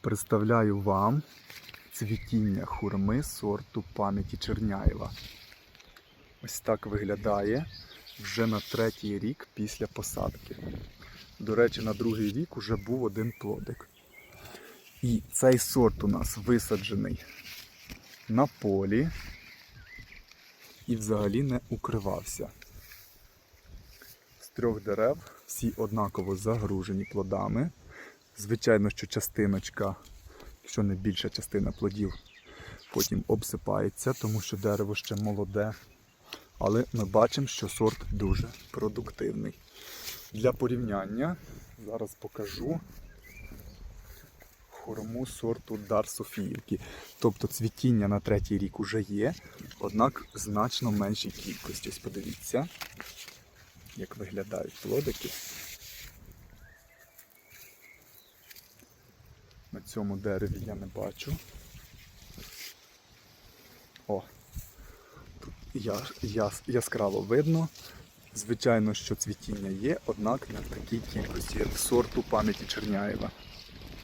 Представляю вам цвітіння хурми сорту пам'яті Черняєва. Ось так виглядає вже на третій рік після посадки. До речі, на другий рік уже був один плодик. І цей сорт у нас висаджений на полі і взагалі не укривався. З трьох дерев всі однаково загружені плодами. Звичайно, що частиночка, якщо не більша частина плодів, потім обсипається, тому що дерево ще молоде. Але ми бачимо, що сорт дуже продуктивний. Для порівняння зараз покажу хурму сорту Дар Софіївки. Тобто цвітіння на третій рік уже є, однак значно меншій кількості. Ось подивіться, як виглядають плодики. На цьому дереві я не бачу. О, тут яскраво видно. Звичайно, що цвітіння є, однак не в такій кількості, як сорту пам'яті Черняєва.